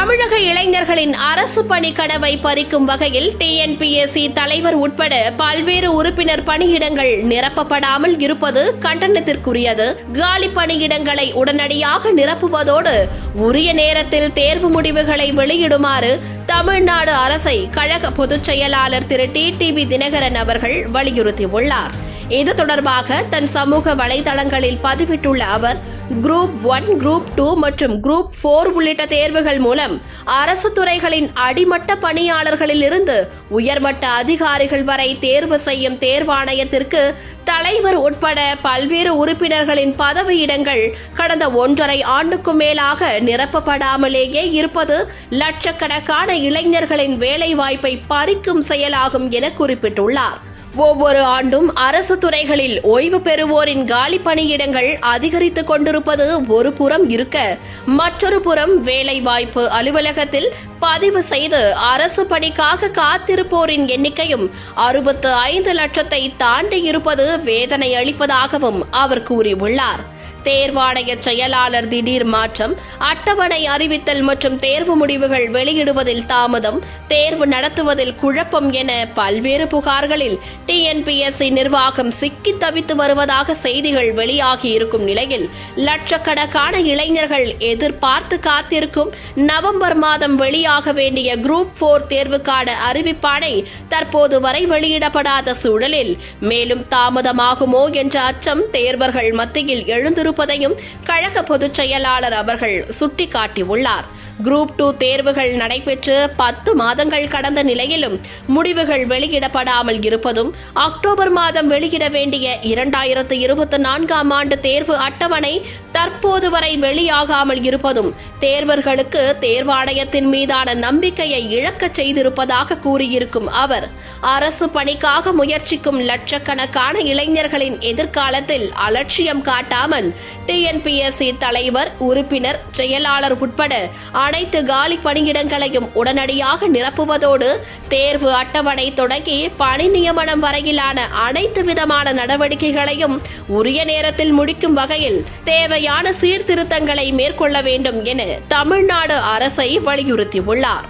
தமிழக இளைஞர்களின் அரசு பணி கனவை பறிக்கும் வகையில் டிஎன்பிஎஸ்சி தலைவர் உட்பட பல்வேறு உறுப்பினர் பணியிடங்கள் நிரப்பப்படாமல் இருப்பது கண்டனத்திற்குரியது. காலி பணியிடங்களை உடனடியாக நிரப்புவதோடு உரிய நேரத்தில் தேர்வு முடிவுகளை வெளியிடுமாறு தமிழ்நாடு அரசை கழக பொதுச் செயலாளர் திரு டி டிவி தினகரன் அவர்கள் வலியுறுத்தியுள்ளார். இது தொடர்பாக தன் சமூக வலைதளங்களில் பதிவிட்டுள்ள அவர் குரூப் ஒன் குரூப் டூ மற்றும் குரூப் போர் உள்ளிட்ட தேர்வுகள் மூலம் அரசு துறைகளின் அடிமட்ட பணியாளர்களில் இருந்து உயர்மட்ட அதிகாரிகள் வரை தேர்வு செய்யும் தேர்வாணையத்திற்கு தலைவர் உட்பட பல்வேறு உறுப்பினர்களின் பதவியிடங்கள் கடந்த ஒன்றரை ஆண்டுக்கும் மேலாக நிரப்பப்படாமலேயே இருப்பது லட்சக்கணக்கான இளைஞர்களின் வேலைவாய்ப்பை பறிக்கும் செயலாகும் என குறிப்பிட்டுள்ளார். ஒவ்வொரு ஆண்டும் அரசு துறைகளில் ஓய்வு பெறுவோரின் காலி பணியிடங்கள் அதிகரித்துக் கொண்டிருப்பது ஒரு புறம் இருக்க மற்றொரு புறம் வேலைவாய்ப்பு அலுவலகத்தில் பதிவு செய்து அரசு பணிக்காக காத்திருப்போரின் எண்ணிக்கையும் அறுபத்து ஐந்து லட்சத்தை தாண்டி இருப்பது வேதனை அளிப்பதாகவும் அவர் கூறியுள்ளார். தேர்வாணைய செயலாளர் திடீர் மாற்றம் அட்டவணை அறிவித்தல் மற்றும் தேர்வு முடிவுகள் வெளியிடுவதில் தாமதம் தேர்வு நடத்துவதில் குழப்பம் என பல்வேறு புகார்களில் டிஎன்பிஎஸ்சி நிர்வாகம் சிக்கி தவித்து வருவதாக செய்திகள் வெளியாகி இருக்கும் நிலையில் லட்சக்கணக்கான இளைஞர்கள் எதிர்பார்த்து காத்திருக்கும் நவம்பர் மாதம் வெளியாக வேண்டிய குரூப் போர் தேர்வுக்கான அறிவிப்பானை தற்போது வரை வெளியிடப்படாத சூழலில். மேலும் தாமதமாகுமோ என்ற அச்சம் தேர்வர்கள் மத்தியில் எழுந்திருப்பதையும் கழக பொதுச் செயலாளர் அவர்கள் சுட்டிக்காட்டியுள்ளார். குரூப் டூ தேர்வுகள் நடைபெற்று பத்து மாதங்கள் கடந்த நிலையிலும் முடிவுகள் வெளியிடப்படாமல் இருப்பதும் அக்டோபர் மாதம் வெளியிட வேண்டிய இரண்டாயிரத்து இருபத்தி நான்காம் ஆண்டு தேர்வு அட்டவணை தற்போது வரை வெளியாகாமல் இருப்பதும் தேர்வர்களுக்கு தேர்வாணையத்தின் மீதான நம்பிக்கையை இழக்க செய்திருப்பதாக கூறியிருக்கும் அவர். அரசு பணிக்காக முயற்சிக்கும் லட்சக்கணக்கான இளைஞர்களின் எதிர்காலத்தில் அலட்சியம் காட்டாமல் டிஎன்பிஎஸ்சி தலைவர் உறுப்பினர் செயலாளர் உட்பட அனைத்து காலி பணியிடங்களையும் உடனடியாக நிரப்புவதோடு தேர்வு அட்டவணை தொடங்கி பணி நியமனம் வரையிலான அனைத்து விதமான நடவடிக்கைகளையும் உரிய நேரத்தில் முடிக்கும் வகையில் தேவையான சீர்திருத்தங்களை மேற்கொள்ள வேண்டும் என தமிழ்நாடு அரசை வலியுறுத்தியுள்ளார்.